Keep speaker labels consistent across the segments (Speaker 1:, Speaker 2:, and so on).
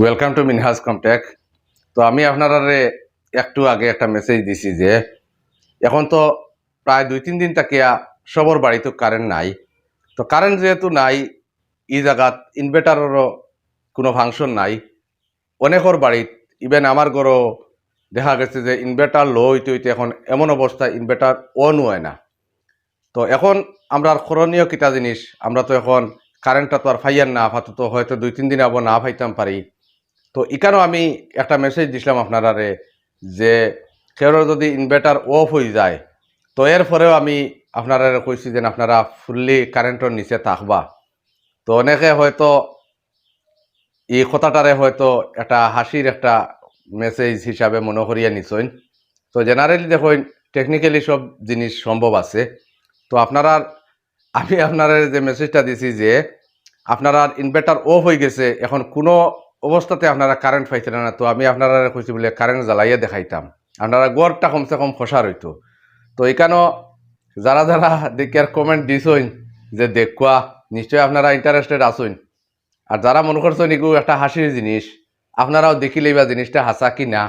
Speaker 1: Welcome to Minhaj কমটেক তো আমি আপনারা একটু আগে একটা মেসেজ দিছি যে, এখন তো প্রায় দুই তিন দিন তাকিয়া সবর বাড়িতে কারেন্ট নাই। তো কারেন্ট যেহেতু নাই ই জায়গাত ইনভার্টারেরও কোনো ফাংশন নাই। অনেকর বাড়িত ইভেন আমার ঘরও দেখা গেছে যে ইনভার্টার লো হইতে হইতে এখন এমন অবস্থা ইনভার্টার অন হয় না। তো এখন আমরা করণীয় কিতা জিনিস, আমরা তো এখন কারেন্টটা তো আর ফাইয়ার না, আপাতত হয়তো দুই তিন দিন আবার না ফাইতাম পারি। তো এখানেও আমি একটা মেসেজ দিছিলাম আপনারারে যে কেউ যদি ইনভার্টার অফ হয়ে যায়, তো এর পরেও আমি আপনারা কইছি যে আপনারা ফুললি কারেন্টর নিচে থাকবা। তো অনেকে হয়তো এই কথাটারে হয়তো একটা হাসির একটা মেসেজ হিসাবে মনে করিয়া নিছইন তো জেনারেলি দেখুন টেকনিক্যালি সব জিনিস সম্ভব আছে। তো আপনারা আমি আপনারা যে মেসেজটা দিছি যে আপনারা ইনভার্টার অফ হয়ে গেছে, এখন কোনো অবস্থাতে আপনারা কারেন্ট পাইছিলেন না, তো আমি আপনারা কইছি বলে কারেন্ট জ্বালাইয়া দেখাইতাম। আপনারা গড়টা কমসে কম খসার হইতো। তো এখানেও যারা যারা দেখি আর কমেন্ট দিছইন যে দেখুয়া, নিশ্চয়ই আপনারা ইন্টারেস্টেড আসুন আর যারা মনে করছেন এগু একটা হাসির জিনিস, আপনারাও দেখিলেই বা জিনিসটা হাসা কি না।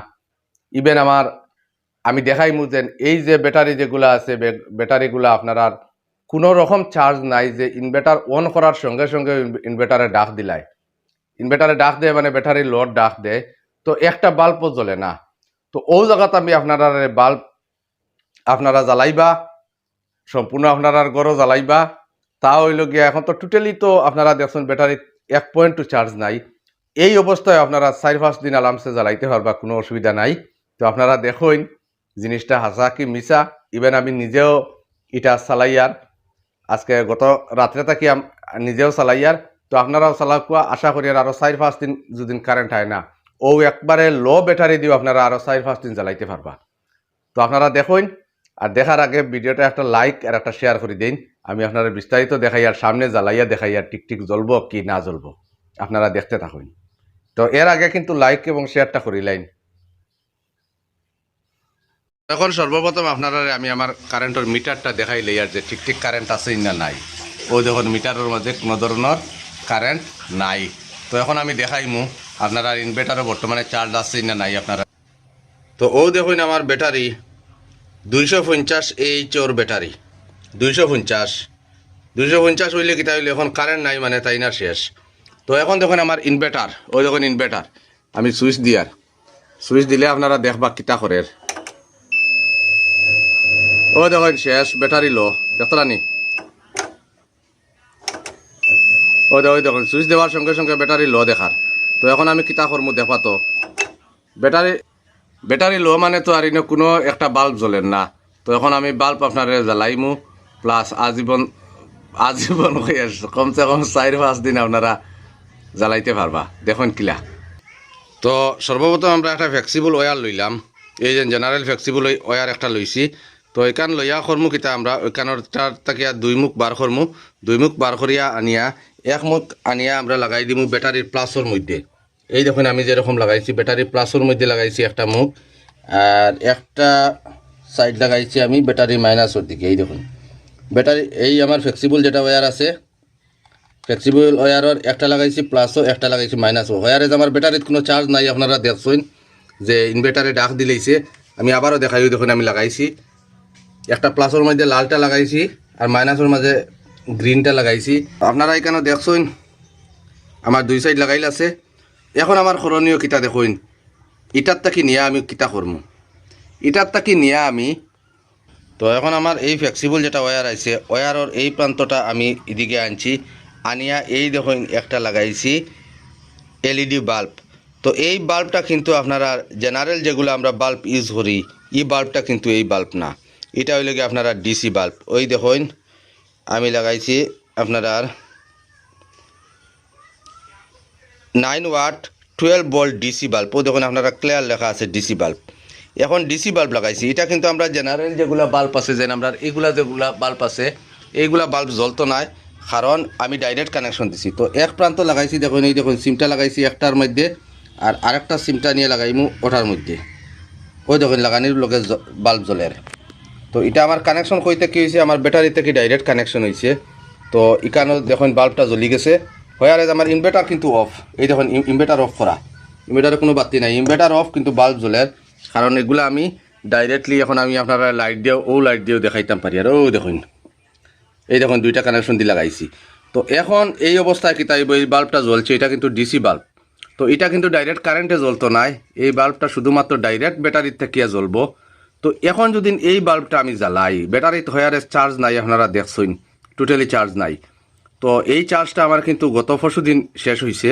Speaker 1: ইভেন আমার, আমি দেখাই মুজেন এই যে ব্যাটারি যেগুলো আছে ব্যাটারিগুলো আপনারা কোনো রকম চার্জ নাই যে ইনভার্টার অন করার সঙ্গে সঙ্গে ইনভার্টারে ডাক দিলায়। ইনভার্টারে ডাক দেয় মানে ব্যাটারি লোড ডাক দেয়, তো একটা বাল্বও জ্বলে না। তো ও জায়গাতে আমি আপনারা বাল্ব আপনারা জ্বালাইবা, সম্পূর্ণ আপনারা গড়ও জ্বালাইবা। তা হইল গিয়া এখন তো টোটালি তো আপনারা দেখছেন ব্যাটারি এক পয়েন্ট টু চার্জ নাই। এই অবস্থায় আপনারা চার পাঁচ দিন আরামসে জ্বালাইতে পারবা, কোনো অসুবিধা নাই। তো আপনারা দেখুন, জিনিসটা হাসা কি মিশা ইভেন আমি নিজেও এটা চালাইয়ার আজকে গত রাত্রে থাকি নিজেও চালাইয়ার তো আপনারাও চালাকুয়া আশা করি আর আরও চার পাঁচ দিন যদি কারেন্ট হয় না ও একবারে লো ব্যাটারি দিও আপনারা আরও চার পাঁচ দিন জ্বালাইতে পারবা। তো আপনারা দেখুন, আর দেখার আগে ভিডিওটা একটা লাইক আর একটা শেয়ার করে দিন। আমি আপনারা বিস্তারিত দেখাই, আর সামনে জ্বালাইয়া দেখাই, আর টিকটিক জ্বলব কি না জ্বলব, আপনারা দেখতে থাকুন। তো এর আগে কিন্তু লাইক এবং শেয়ারটা করিলাইন এখন সর্বপ্রথম আপনারা আমি আমার কারেন্টের মিটারটা দেখাই আর যে ঠিক ঠিক কারেন্ট আছে না নাই, ও দেখুন মিটারের মাঝে কোনো ধরনের কারেন্ট নাই। তো এখন আমি দেখাইমু আপনারা ইনভার্টারও বর্তমানে চার্জ আছে না নাই আপনারা? তো ও দেখুন আমার ব্যাটারি দুইশো পঞ্চাশ এইচ ওর ব্যাটারি দুইশো পঞ্চাশ। দুইশো পঞ্চাশ হইলে কিতা হইলে, এখন কারেন্ট নাই মানে তাই না শেষ। তো এখন দেখুন আমার ইনভার্টার ও দেখুন ইনভার্টার আমি সুইচ দিয়ার। সুইচ দিলে আপনারা দেখবা কিতা করে ও দেখুন শেষ ব্যাটারি লো দেখতরা নি ও দেখো দেখুন সুইচ দেওয়ার সঙ্গে সঙ্গে ব্যাটারি লো দেখার। তো এখন আমি কিতা করব দেখবা তো ব্যাটারি ব্যাটারি লো মানে তো আর কোনো একটা বাল্ব জ্বলেন না। তো এখন আমি বাল্ব আপনার জ্বালাইমু প্লাস আজীবন আজীবন হয়ে আসছে কমসে কম চার পাঁচ দিন আপনারা জ্বালাইতে পারবা। দেখুন কিলা। তো সর্বপ্রথম আমরা একটা ফ্লেক্সিবল ওয়ার লইলাম। এই যে জেনারেল ফ্লেক্সিবল ওয়ার একটা লইছি। তো এখান লইয়া করমু কিতা আমরা ওইখানের তাকিয়া দুই মুখ বার করমু। দুই মুখ বার করিয়া আনিয়া এক মুখ আনিয়া আমরা লাগাই দিমু ব্যাটারির প্লাসের মধ্যে। এই দেখুন, আমি যেরকম লাগাইছি ব্যাটারি প্লাসের মধ্যে লাগাইছি একটা মুখ, আর একটা সাইড লাগাইছি আমি ব্যাটারি মাইনাসের দিকে, এই দেখুন। ব্যাটারি এই আমার ফ্লেক্সিবল যেটা ওয়্যার আছে ফ্লেক্সিবল ওয়্যারের একটা লাগাইছি প্লাসও একটা লাগাইছি মাইনাসও ওয়্যারে যে আমার ব্যাটারিত কোনো চার্জ নাই, আপনারা দেখছেন যে ইনভার্টারে ডাক দিলেইছে। আমি আবারও দেখাই, দেখুন, আমি লাগাইছি। একটা প্লাসের মধ্যে লালটা লাগাইছি, আর মাইনাসের মাঝে গ্রিনটা লাগাইছি। আপনারা এখানে দেখছেন আমার দুই সাইড লাগাইল আছে। এখন আমার করণীয় কিতা দেখুন ইটার তাকি নিয়ে আমি কিতা করমু ইটার তাকি নিয়ে আমি, তো এখন আমার এই ফ্লেক্সিবল যেটা ওয়্যার আছে ওয়্যারের এই প্রান্তটা আমি এদিকে আনছি। আনিয়া এই দেখুন একটা লাগাইছি এলইডি বাল্ব তো এই বাল্বটা কিন্তু আপনারা জেনারেল যেগুলো আমরা বাল্ব ইউজ করি এই বাল্বটা কিন্তু এই বাল্ব না। এটা হইলে আপনারা ডিসি বাল্ব ওই দেখুন আমি লাগাইছি আপনারা nine watt twelve volt DC bulb ও দেখুন আপনারা ক্লিয়ার লেখা আছে ডিসি বাল্ব এখন ডিসি বাল্ব লাগাইছি। এটা কিন্তু আমরা জেনারেল যেগুলা বাল্ব আছে যেন আমরা এইগুলা যেগুলা বাল্ব আছে, এইগুলা বাল্ব জ্বলতো নাই। কারণ আমি ডাইরেক্ট কানেকশন দিছি। তো এক প্রান্ত লাগাইছি, দেখুন, এই দেখুন সিমটা লাগাইছি একটার মধ্যে আর আরেকটা সিমটা নিয়ে লাগাইমু ওটার মধ্যে। ওই দেখুন, লাগানির লোকে বাল্ব জ্বলে। তো এটা আমার কানেকশন কইতে কি হয়েছে আমার ব্যাটারি থেকে ডাইরেক্ট কানেকশন হয়েছে তো এখানেও দেখুন বাল্বটা জ্বলি গেছে। হয়ে আমার ইনভার্টার কিন্তু অফ এই দেখুন ইনভার্টার অফ করা। ইনভার্টারে কোনো বাতি নাই। ইনভার্টার অফ কিন্তু বাল্ব জ্বলে। কারণ এগুলো আমি ডাইরেক্টলি এখন আমি আপনারা লাইট দিয়েও, ও লাইট দিয়েও দেখাইতাম পারি। আর ও দেখুন, এই দেখুন দুইটা কানেকশন দিয়ে লাগাইছি। তো এখন এই অবস্থায় কি তাই এই বাল্বটা জ্বলছে? এটা কিন্তু ডিসি বাল্ব তো এটা কিন্তু ডাইরেক্ট কারেন্টে জ্বলতো নাই। এই বাল্বটা শুধুমাত্র ডাইরেক্ট ব্যাটারির থেকে জ্বলবো। তো এখন যদি এই বাল্বটা আমি জ্বালাই ব্যাটারিতে হয়ারে চার্জ নাই, আপনারা দেখছেন টোটালি চার্জ নাই। তো এই চার্জটা আমার কিন্তু গত পরশু দিন শেষ হয়েছে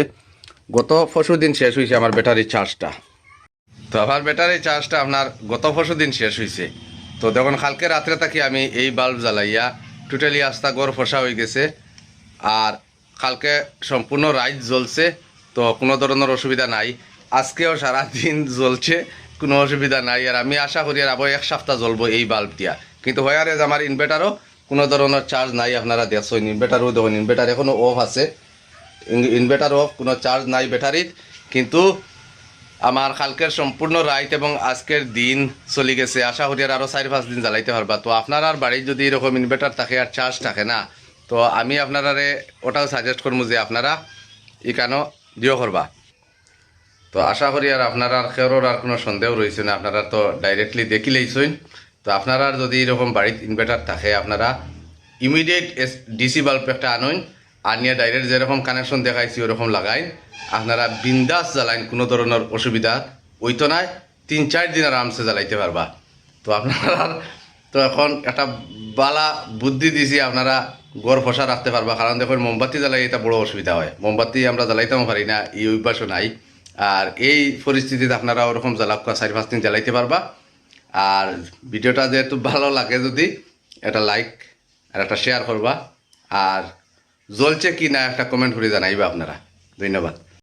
Speaker 1: গত পরশু দিন শেষ হয়েছে আমার ব্যাটারির চার্জটা তো আমার ব্যাটারি চার্জটা আপনার গত পরশু দিন শেষ হয়েছে তো দেখুন, কালকে রাত্রে থাকি আমি এই বাল্ব জ্বালাইয়া টোটালি আস্তা গড় ফসা হয়ে গেছে। আর কালকে সম্পূর্ণ রাইত জ্বলছে, তো কোনো ধরনের অসুবিধা নাই। আজকেও সারাদিন জ্বলছে। কোনো অসুবিধা নাই আর আমি আশা করি আর এক সপ্তাহ জ্বলবো এই বাল্ব দিয়া। কিন্তু হয়ারে আমার ইনভার্টারও কোনো ধরনের চার্জ নাই আপনারা দেখছেন ইনভার্টারও দেখুন ইনভার্টার এখনও অফ আছে। ইনভার্টার অফ কোনো চার্জ নাই ব্যাটারিত কিন্তু আমার কালকের সম্পূর্ণ রাইট এবং আজকের দিন চলি গেছে, আশা করি আর আরও চার পাঁচ দিন জ্বালাইতে পারবা। তো আপনার আর বাড়ির যদি এরকম ইনভার্টার থাকে আর চার্জ থাকে না, তো আমি আপনারারে ওটাও সাজেস্ট করব যে আপনারা ই কেন দিও করবা। তো আশা করি আর আপনারা আর আর কোনো সন্দেহ রয়েছে না, আপনারা তো ডাইরেক্টলি দেখিলেইছেন তো আপনারা যদি এরকম বাড়িতে ইনভার্টার থাকে, আপনারা ইমিডিয়েট ডিসি বাল্ব একটা আনুন আর নিয়ে ডাইরেক্ট যেরকম কানেকশন দেখাইছি, ওরকম লাগাইন। আপনারা বিন্দাস জ্বালাইন, কোনো ধরনের অসুবিধা ওইতো নাই তিন চার দিন আরামসে জ্বালাইতে পারবা। তো আপনারা তো এখন একটা বালা বুদ্ধি দিছি, আপনারা গড় ফসা রাখতে পারবা। কারণ দেখুন, মোমবাতি জ্বালাই এটা বড় অসুবিধা হয়। মোমবাতি আমরা জ্বালাইতেও পারি না, এই অভ্যাসও নাই। আর এই পরিস্থিতিতে আপনারা ওরকম জ্বালাক চারি পাঁচ দিন জ্বালাইতে পারবা। আর ভিডিওটা যেহেতু ভালো লাগে যদি এটা লাইক আর একটা শেয়ার করবা। আর জ্বলছে কি না, একটা কমেন্ট করে জানাইবা আপনারা। ধন্যবাদ।